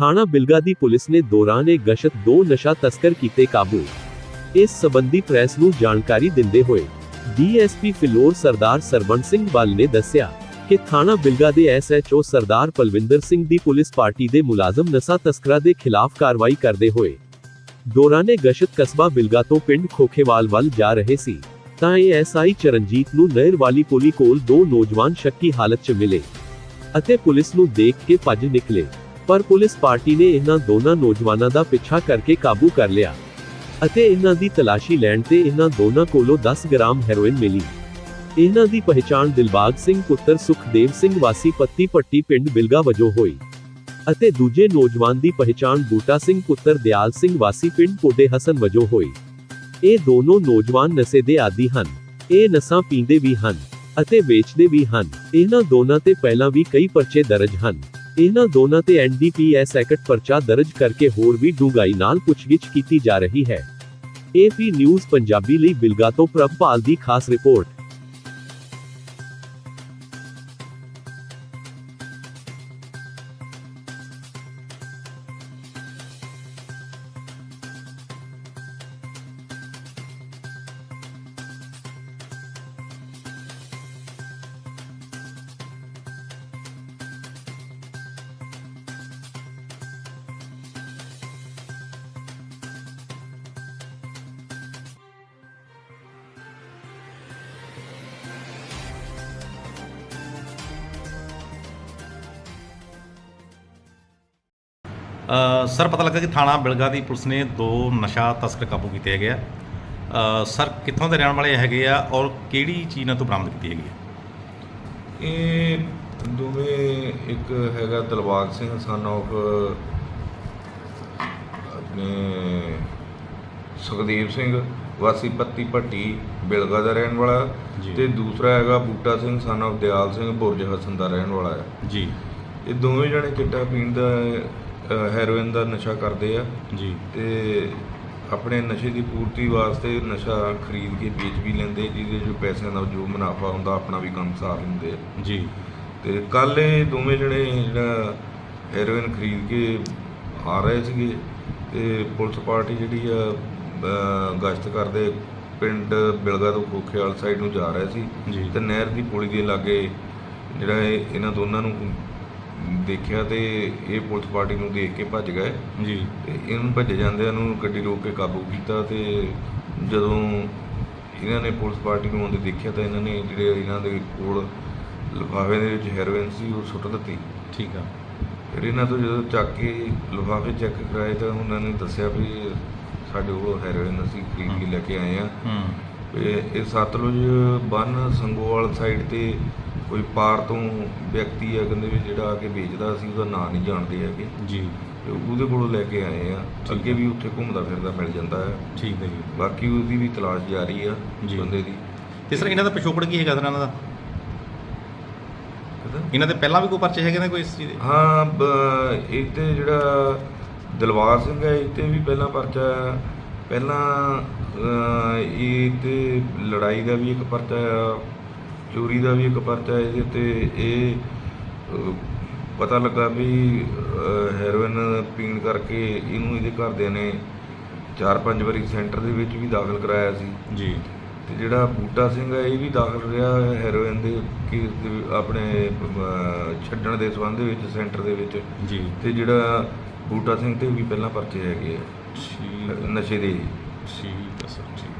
ਥਾਣਾ ਬਿਲਗਾ ਦੀ ਪੁਲਿਸ ਨੇ ਦੌਰਾਨ ਇਹ ਗਸ਼ਤ ਦੋ ਨਸ਼ਾ ਤਸਕਰ ਕੀਤੇ ਕਾਬੂ। ਇਸ ਸਬੰਧੀ ਪ੍ਰੈਸ ਨੂੰ ਜਾਣਕਾਰੀ ਦਿੰਦੇ ਹੋਏ ਡੀਐਸਪੀ ਫਿਲੌਰ ਸਰਦਾਰ ਸਰਵਣ ਸਿੰਘ ਬਲ ਨੇ ਦੱਸਿਆ ਕਿ ਥਾਣਾ ਬਿਲਗਾ ਦੇ ਐਸਐਚਓ ਸਰਦਾਰ ਪਲਵਿੰਦਰ ਸਿੰਘ ਦੀ ਪੁਲਿਸ ਪਾਰਟੀ ਦੇ ਮੁਲਾਜ਼ਮ ਨਸ਼ਾ ਤਸਕਰਾਂ ਦੇ ਖਿਲਾਫ ਕਾਰਵਾਈ ਕਰਦੇ ਹੋਏ ਦੌਰਾਨੇ ਗਸ਼ਤ ਕਸਬਾ ਬਿਲਗਾ ਤੋਂ ਪਿੰਡ ਖੋਖੇਵਾਲ ਵੱਲ ਜਾ ਰਹੇ ਸੀ। ਤਾਂ ਇਹ ਐਸਆਈ ਚਰਨਜੀਤ ਨੂੰ ਨਹਿਰ ਵਾਲੀ ਪੁਲੀ ਕੋਲ ਦੋ ਨੌਜਵਾਨ ਸ਼ੱਕੀ ਹਾਲਤ 'ਚ ਮਿਲੇ ਅਤੇ ਪੁਲਿਸ ਨੂੰ ਦੇਖ ਕੇ ਭੱਜ ਨਿਕਲੇ। ਪਰ ਪੁਲਿਸ ਪਾਰਟੀ ਨੇ ਇਹਨਾਂ ਦੋਨਾਂ ਨੌਜਵਾਨਾਂ ਦਾ ਪਿੱਛਾ ਕਰਕੇ ਕਾਬੂ ਕਰ ਲਿਆ ਅਤੇ ਇਹਨਾਂ ਦੀ ਤਲਾਸ਼ੀ ਲੈਣ ਤੇ ਇਹਨਾਂ ਦੋਨਾਂ ਕੋਲੋਂ 10 ਗ੍ਰਾਮ ਹੈਰੋਇਨ ਮਿਲੀ। ਇਹਨਾਂ ਦੀ ਪਹਿਚਾਣ ਦਿਲਬਾਗ ਸਿੰਘ ਪੁੱਤਰ ਸੁਖਦੇਵ ਸਿੰਘ ਵਾਸੀ ਪੱਤੀ ਪੱਟੀ ਪਿੰਡ ਬਿਲਗਾ ਵਜੋਂ ਹੋਈ ਅਤੇ ਦੂਜੇ ਨੌਜਵਾਨ ਦੀ ਪਹਿਚਾਣ ਬੂਟਾ ਸਿੰਘ ਪੁੱਤਰ ਦਿਆਲ ਸਿੰਘ ਵਾਸੀ ਪਿੰਡ ਪੋਡੇ ਹਸਨ ਵਜੋਂ ਹੋਈ। ਇਹ ਦੋਨੋਂ ਨੌਜਵਾਨ ਨਸ਼ੇ ਦੇ ਆਦੀ ਹਨ। ਇਹ ਨਸ਼ਾ ਪੀਂਦੇ ਵੀ ਹਨ ਅਤੇ ਵੇਚਦੇ ਵੀ ਹਨ। ਇਹਨਾਂ ਦੋਨਾਂ ਤੇ ਪਹਿਲਾਂ ਵੀ ਕਈ ਪਰਚੇ ਦਰਜ ਹਨ। ਇਹਨਾਂ ਦੋਨਾਂ ਤੇ ਐਨਡੀਪੀਐਸ ਐਕਟ ਪਰਚਾ ਦਰਜ ਕਰਕੇ ਹੋਰ ਵੀ ਡੂੰਘਾਈ ਨਾਲ ਪੁੱਛਗਿੱਛ ਕੀਤੀ ਜਾ ਰਹੀ ਹੈ। ਏਪੀ ਨਿਊਜ਼ ਪੰਜਾਬੀ ਲਈ ਬਿਲਗਾ ਤੋਂ ਪ੍ਰਭਪਾਲ ਦੀ ਖਾਸ ਰਿਪੋਰਟ। ਸਰ ਪਤਾ ਲੱਗਾ ਕਿ ਥਾਣਾ ਬਿਲਗਾ ਦੀ ਪੁਲਿਸ ਨੇ ਦੋ ਨਸ਼ਾ ਤਸਕਰ ਕਾਬੂ ਕੀਤੇ ਹੈਗੇ ਆ। ਸਰ ਕਿੱਥੋਂ ਦੇ ਰਹਿਣ ਵਾਲੇ ਹੈਗੇ ਆ ਔਰ ਕਿਹੜੀ ਚੀਜ਼ ਨਾਲ ਤੋਂ ਬਰਾਮਦ ਕੀਤੀ ਹੈਗੀ ਹੈ ਇਹ ਦੋਵੇਂ ਇੱਕ ਹੈਗਾ ਦਿਲਬਾਗ ਸਿੰਘ ਸਨ of ਆਪਣੇ ਸੁਖਦੇਵ ਸਿੰਘ ਵਾਸੀ ਪੱਤੀ ਭੱਟੀ ਬਿਲਗਾ ਦਾ ਰਹਿਣ ਵਾਲਾ ਜੀ। ਤੇ ਦੂਸਰਾ ਹੈਗਾ ਬੂਟਾ ਸਿੰਘ ਸਨ of ਦਿਆਲ ਸਿੰਘ ਬੁਰਜ ਹਸਨ ਦਾ ਰਹਿਣ ਵਾਲਾ ਹੈ। ਜੀ। ਇਹ ਦੋਵੇਂ ਜਣੇ ਚਿੱਟਾ ਪੀਣ ਦਾ ਹੈਰੋਇਨ ਦਾ ਨਸ਼ਾ ਕਰਦੇ ਆ। ਜੀ। ਤੇ ਆਪਣੇ ਨਸ਼ੇ ਦੀ ਪੂਰਤੀ ਵਾਸਤੇ ਨਸ਼ਾ ਖਰੀਦ ਕੇ ਵੇਚ ਵੀ ਲੈਂਦੇ ਜਿਹਦੇ ਜੋ ਪੈਸਿਆਂ ਦਾ ਜੋ ਮੁਨਾਫਾ ਹੁੰਦਾ ਆਪਣਾ ਵੀ ਕੰਮ ਸਾਰ ਲੈਂਦੇ ਆ। ਜੀ। ਤੇ ਕੱਲ ਇਹ ਦੋਵੇਂ ਜਣੇ ਜਿਹੜਾ ਹੈਰੋਇਨ ਖਰੀਦ ਕੇ ਆ ਰਹੇ ਸੀਗੇ ਤੇ ਪੁਲਿਸ ਪਾਰਟੀ ਜਿਹੜੀ ਆ ਗਸ਼ਤ ਕਰਦੇ ਪਿੰਡ ਬਿਲਗਾ ਤੋਂ ਖੋਖੇਵਾਲ ਸਾਈਡ ਨੂੰ ਜਾ ਰਹੇ ਸੀ। ਤੇ ਨਹਿਰ ਦੀ ਪੁਲੀ ਦੇ ਲਾਗੇ ਜਿਹੜਾ ਇਹ ਇਹਨਾਂ ਦੋਨਾਂ ਨੂੰ ਦੇਖਿਆ ਤੇ ਇਹ ਪੁਲਿਸ ਪਾਰਟੀ ਨੂੰ ਦੇਖ ਕੇ ਭੱਜ ਗਏ। ਜੀ। ਤੇ ਇਹਨੂੰ ਭੱਜ ਜਾਂਦਿਆਂ ਨੂੰ ਗੱਡੀ ਰੋਕ ਕੇ ਕਾਬੂ ਕੀਤਾ ਤੇ ਜਦੋਂ ਇਹਨਾਂ ਨੇ ਪੁਲਿਸ ਪਾਰਟੀ ਨੂੰ ਆਉਂਦੇ ਦੇਖਿਆ ਤਾਂ ਇਹਨਾਂ ਨੇ ਜਿਹੜੇ ਇਹਨਾਂ ਦੇ ਕੋਲ ਲਿਫਾਫੇ ਦੇ ਵਿੱਚ ਹੈਰੋਇਨ ਸੀ ਉਹ ਸੁੱਟ ਦਿੱਤੀ। ਠੀਕ ਆ। ਫਿਰ ਇਹਨਾਂ ਤੋਂ ਜਦੋਂ ਚੱਕ ਕੇ ਲਿਫਾਫੇ ਚੈੱਕ ਕਰਾਏ ਤਾਂ ਉਹਨਾਂ ਨੇ ਦੱਸਿਆ ਵੀ ਸਾਡੇ ਕੋਲ ਹੈਰੋਇਨ ਅਸੀਂ ਖਰੀਦ ਕੇ ਲੈ ਕੇ ਆਏ ਆ। ਹੂੰ। ਇਹ ਸਤਲੁਜ ਬੰਨ ਸੰਗੋਵਾਲ ਸਾਈਡ ਤੇ ਕੋਈ ਪਾਰ ਤੋਂ ਵਿਅਕਤੀ ਆ ਕਹਿੰਦੇ ਵੀ ਜਿਹੜਾ ਆ ਕੇ ਵੇਚਦਾ ਸੀ ਉਹਦਾ ਨਾਂ ਨਹੀਂ ਜਾਣਦੇ ਹੈਗੇ। ਜੀ। ਤੇ ਉਹਦੇ ਕੋਲੋਂ ਲੈ ਕੇ ਆਏ ਆ। ਅੱਗੇ ਵੀ ਉੱਥੇ ਘੁੰਮਦਾ ਫਿਰਦਾ ਮਿਲ ਜਾਂਦਾ ਹੈ। ਠੀਕ ਹੈ ਜੀ। ਬਾਕੀ ਉਹਦੀ ਵੀ ਤਲਾਸ਼ ਜਾਰੀ ਆ। ਬੰਦੇ ਦੀ। ਤੇ ਸਰ ਇਹਨਾਂ ਦਾ ਪਿਛੋਕੜ ਕੀ ਹੈਗਾ ਸਰ ਇਹਨਾਂ ਦਾ? ਇਹਨਾਂ ਦੇ ਪਹਿਲਾਂ ਵੀ ਕੋਈ ਪਰਚੇ ਹੈਗੇ ਨੇ ਕੋਈ ਇਸ ਚੀਜ਼ ਦੇ? ਹਾਂ ਬ- ਇਹ ਤੇ ਜਿਹੜਾ ਦਿਲਵਾਰ ਸਿੰਘ ਹੈ ਇਹ ਤੇ ਵੀ ਪਹਿਲਾਂ ਪਰਚਾ। ਪਹਿਲਾਂ ਇਹ ਤੇ ਲੜਾਈ ਦਾ ਵੀ ਇੱਕ ਪਰਚਾ ਆ। ਚੋਰੀ ਦਾ ਵੀ ਇੱਕ ਪਰਚਾ ਹੈ ਇਹਦੇ ਤੇ ਇਹ ਪਤਾ ਲੱਗਾ ਵੀ ਹੈਰੋਇਨ ਪੀਣ ਕਰਕੇ ਇਹਨੂੰ ਇਹਦੇ ਘਰਦਿਆਂ ਨੇ ਚਾਰ ਪੰਜ ਵਾਰੀ ਸੈਂਟਰ ਦੇ ਵਿੱਚ ਵੀ ਦਾਖਲ ਕਰਾਇਆ ਸੀ। ਜੀ। ਤੇ ਜਿਹੜਾ ਬੂਟਾ ਸਿੰਘ ਹੈ ਇਹ ਵੀ ਦਾਖਲ ਰਿਹਾ ਹੈਰੋਇਨ ਦੇ ਕੇਸ ਦੇ ਆਪਣੇ ਛੱਡਣ ਦੇ ਸੰਬੰਧ ਦੇ ਵਿੱਚ ਸੈਂਟਰ ਦੇ ਵਿੱਚ। ਜੀ। ਤੇ ਜਿਹੜਾ ਬੂਟਾ ਸਿੰਘ ਤੇ ਵੀ ਪਹਿਲਾਂ ਪਰਚੇ ਹੈਗੇ ਆ। ਨਸ਼ੇ ਦੇ। ਠੀਕ ਹੈ ਸਰ ਠੀਕ।